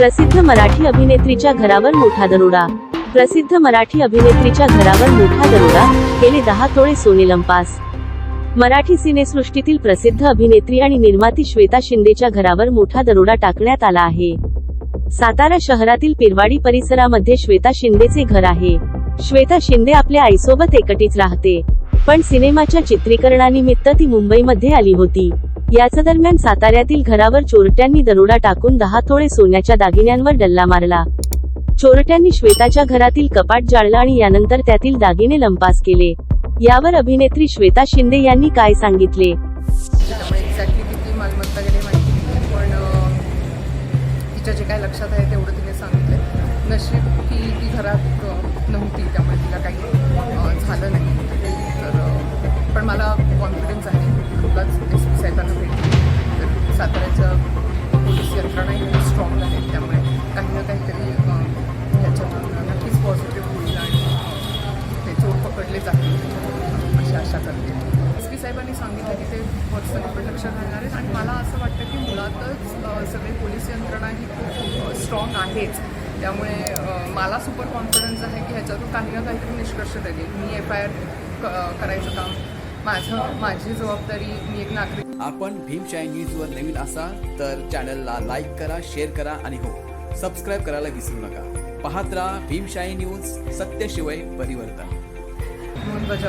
प्रसिद्ध मराठी अभिनेत्रीच्या घरावर मोठा दरोडा. प्रसिद्ध मराठी अभिनेत्रीच्या घरावर मोठा दरोडा. गेले दहा तोळे सोने लंपास. मराठी सिनेसृष्टीतील प्रसिद्ध अभिनेत्री आणि निर्माती श्वेता शिंदेच्या घरावर मोठा दरोडा टाकण्यात आला आहे. सातारा शहरातील पिरवाडी परिसरामध्ये श्वेता शिंदेचे घर आहे. श्वेता शिंदे आपल्या आईसोबत एकटीच राहते. पण सिनेमाच्या चित्रीकरणानिमित्त ती मुंबईमध्ये आली होती. याच दरम्यान साताऱ्यातील घरावर चोरट्यांनी दरोडा टाकून दहा तोळे सोन्याच्या दागिन्यांवर डल्ला मारला. चोरट्यांनी श्वेताच्या घरातील कपाट जाळलं आणि यानंतर त्यातील दागिने लंपास केले. यावर अभिनेत्री श्वेता शिंदे यांनी काय सांगितले? मालमत्ता गेली माहिती पण तिच्या जे काय लक्षात आहे तेवढं तिने सांगितलं नशीब की ती घरात नव्हती त्यामुळे तिला काही एस भेटतील तर साताऱ्याचं पोलीस यंत्रणाही स्ट्रॉंग आहे त्यामुळे काही ना काहीतरी ह्याच्यातून नक्कीच पॉझिटिव्ह होईल आणि ते चोर पकडले जातील अशी आशा करते. एस पी साहेबांनी सांगितलं की ते पर्सनली पण लक्ष घालणार आहेत. आणि मला असं वाटतं की मुळातच सगळी पोलीस यंत्रणा ही खूप स्ट्रॉंग आहेच. त्यामुळे मला सुपर कॉन्फिडन्स आहे की ह्याच्यातून काही ना काहीतरी निष्कर्ष लागेल मी एफ आय आर करायचं काम माझं माझी जबाबदारी मी एक नागरिक. आपण भीमशाही न्यूजवर नवीन असाल तर चॅनलला लाईक करा शेअर करा आणि हो सबस्क्राईब करायला विसरू नका. पाहत राहा भीमशाही न्यूज सत्यशिवाय परिवर्तन. म्हणून बजाव